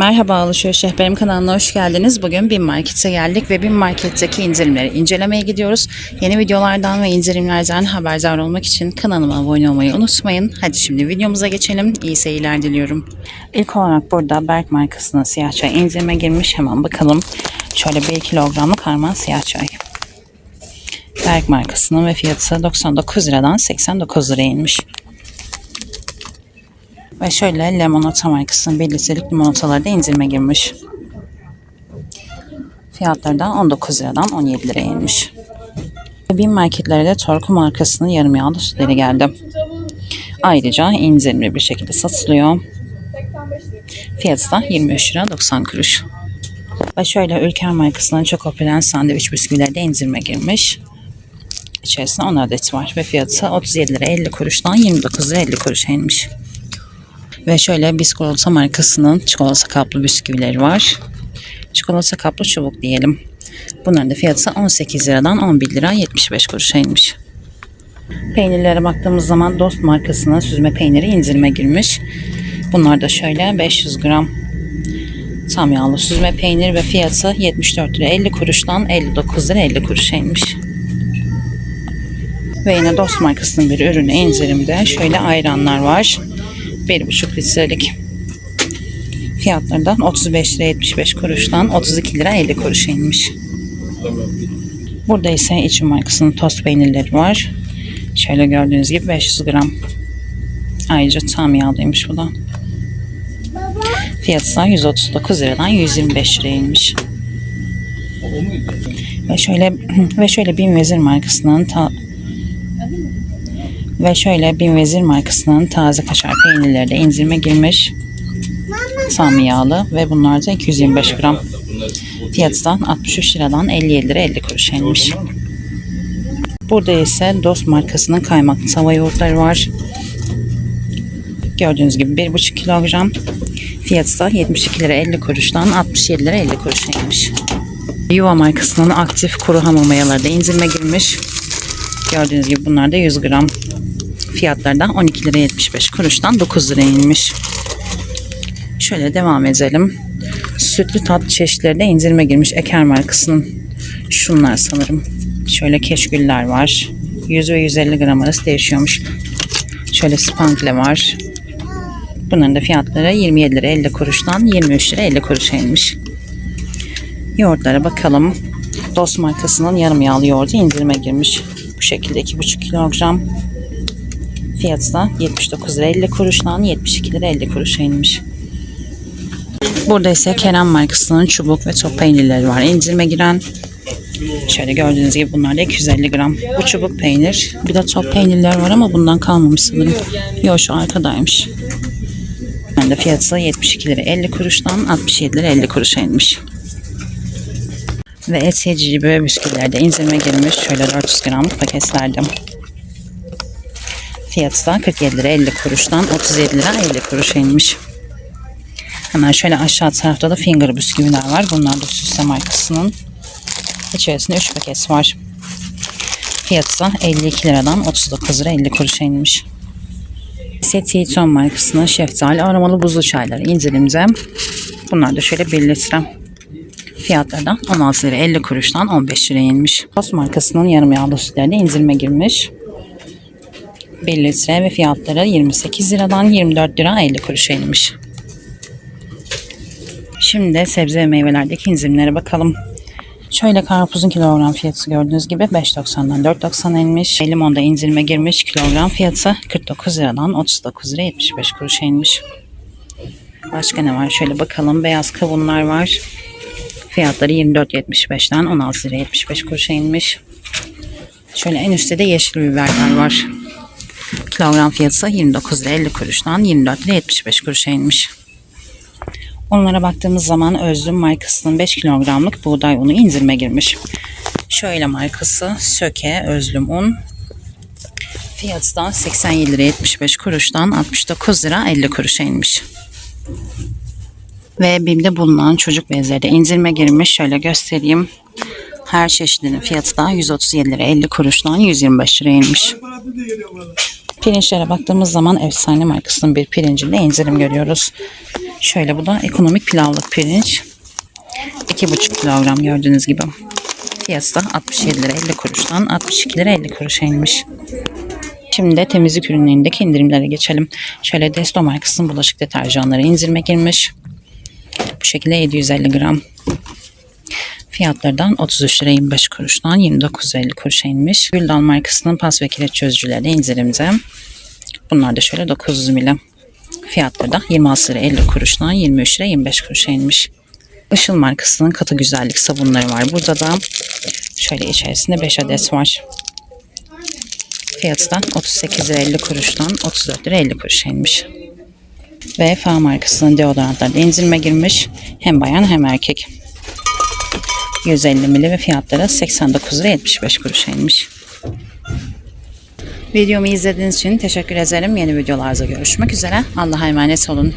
Merhaba Alışveriş Rehberim kanalına hoş geldiniz. Bugün Bin Market'e geldik ve Bin Market'teki indirimleri incelemeye gidiyoruz. Yeni videolardan ve indirimlerden haberdar olmak için kanalıma abone olmayı unutmayın. Hadi şimdi videomuza geçelim. İyi seyirler diliyorum. İlk olarak burada Berk markasının siyah çay indirime girmiş. Hemen bakalım. Şöyle 1 kilogramlık harman siyah çay. Berk markasının ve fiyatı 99 liradan 89 liraya inmiş. Ve şöyle limonata markasının 1 litrelik limonataları da indirime girmiş. Fiyatları da 19 liradan 17 liraya inmiş. Bin marketlere de Torku markasının yarım yağlı sütleri geldi. Ayrıca indirimli bir şekilde satılıyor. Fiyatı da 23 lira 90 kuruş. Ve şöyle Ülker markasının çok popüler sandviç bisküvileri de indirime girmiş. İçerisinde 10 adet var ve fiyatı 37 lira 50 kuruştan 29 lira 50 kuruşa inmiş. Ve şöyle biskolata markasının çikolata kaplı bisküvileri var. Çikolata kaplı çubuk diyelim. Bunların da fiyatı 18 liradan 11 lira 75 kuruşa inmiş. Peynirlere baktığımız zaman Dost markasının süzme peyniri indirime girmiş. Bunlar da şöyle 500 gram tam yağlı süzme peynir ve fiyatı 74 lira 50 kuruştan 59 lira 50 kuruşa inmiş. Ve yine Dost markasının bir ürünü indirimde. Şöyle ayranlar var. 1,5 litrelik. Fiyatları da 35 lira 75 kuruştan 32 lira 50 kuruşa inmiş. Burada ise İçin markasının tost peynirleri var. Şöyle gördüğünüz gibi 500 gram. Ayrıca tam yağlıymış bu da. Fiyatı da 139 liradan 125 liraya inmiş. Ve şöyle ve şöyle Bin Vezir markasının ta, ve şöyle Bin Vezir markasının taze kaşar peynirleri de indirime girmiş. Tam yağlı ve bunlar da 225 gram. Fiyatı da 63 liradan 57 lira 50 kuruş inmiş. Burada ise Dost markasının kaymaklı tava yoğurtları var. Gördüğünüz gibi 1,5 kilogram. Fiyatı da 72 lira 50 kuruştan 67 lira 50 kuruşa inmiş. Yuva markasının aktif kuru hamur mayaları da indirime girmiş. Gördüğünüz gibi bunlar da 100 gram. Fiyatları da 12 lira 75 kuruştan 9 liraya inmiş. Şöyle devam edelim. Sütlü tatlı çeşitleri de indirime girmiş Eker markasının. Şunlar sanırım. Şöyle keşgüller var. 100 ve 150 gram arası değişiyormuş. Şöyle spankle var. Bunların da fiyatları 27 lira 50 kuruştan 23 lira 50 kuruşa inmiş. Yoğurtlara bakalım. Dost markasının yarım yağlı yoğurdu indirime girmiş. Bu şekilde 2,5 kilogram. Fiyatı da 79 lira 50 kuruştan 72 lira 50 kuruşa inmiş. Burada ise Kerem markasının çubuk ve top peynirleri var. İndirime giren şöyle gördüğünüz gibi bunlar da 250 gram. Bu çubuk peynir. Bir de top peynirler var ama bundan kalmamış sanırım. Yok şu arkadaymış. Yani fiyatı 72 lira 50 kuruştan 67 lira 50 kuruşa inmiş. Ve et yedici böyle bisküviler de indirime girmiş. Şöyle 400 gramlık paketlerde. Fiyatı da 47 lira 50 kuruştan 37 lira 50 kuruşa inmiş. Hemen şöyle aşağı tarafta da finger bisküviler var. Bunlar da Süsse markasının. İçerisinde 3 paket var. Fiyatı da 52 liradan 39 lira 50 kuruşa inmiş. Seti markasının şeftali aromalı buzlu çayları indirimde. Bunlar da şöyle 1 litre. Fiyatları da 16 lira 50 kuruştan 15 liraya inmiş. Tost markasının yarım yağlı sütleri de indirime girmiş. 1 litre ve fiyatları 28 liradan 24 lira 50 kuruşa inmiş. Şimdi de sebze ve meyvelerdeki indirimlere bakalım. Şöyle karpuzun kilogram fiyatı gördüğünüz gibi 5.90'dan 4.90 inmiş. Limonda indirime girmiş kilogram fiyatı 49 liradan 39 lira 75 kuruşa inmiş. Başka ne var? Şöyle bakalım. Beyaz kavunlar var. Fiyatları 24.75'ten 16 lira 75 kuruşa inmiş. Şöyle en üstte de yeşil biberler var. Kilogram fiyatı 29 lira 50 kuruştan 24 lira 75 kuruşa inmiş. Onlara baktığımız zaman Özlüm markasının 5 kilogramlık buğday unu indirime girmiş. Şöyle markası Söke Özlüm un. Fiyatı da 87 lira 75 kuruştan 69 lira 50 kuruşa inmiş. Ve BİM'de bulunan çocuk bezleri de indirime girmiş. Şöyle göstereyim. Her çeşidinin fiyatı da 137 lira 50 kuruştan 125 liraya inmiş. Pirinçlere baktığımız zaman efsane markasının bir pirincinde indirim görüyoruz. Şöyle bu da ekonomik pilavlık pirinç. 2,5 kilogram gördüğünüz gibi. Fiyatı da 67 lira 50 kuruştan 62 lira 50 kuruşa inmiş. Şimdi de temizlik ürünlerindeki indirimlere geçelim. Şöyle Desto markasının bulaşık deterjanları indirime girmiş. Bu şekilde 750 gram. Fiyatlardan 33 lira 25 kuruştan 29 lira 50 kuruşa inmiş. Güldan markasının pas ve kireç çözücüleri de indirimde. Bunlar da şöyle 900 milim. Fiyatları da 26 lira 50 kuruştan 23 lira 25 kuruşa inmiş. Işıl markasının katı güzellik sabunları var. Burada da şöyle içerisinde 5 adet var. Fiyatı da 38 lira 50 kuruştan 34 lira 50 kuruşa inmiş. Ve Fa markasının deodorantları da indirime girmiş. Hem bayan hem erkek. 150 mili ve fiyatları 89 lira 75 kuruşa inmiş. Videomu izlediğiniz için teşekkür ederim. Yeni videolarda görüşmek üzere. Allah'a emanet olun.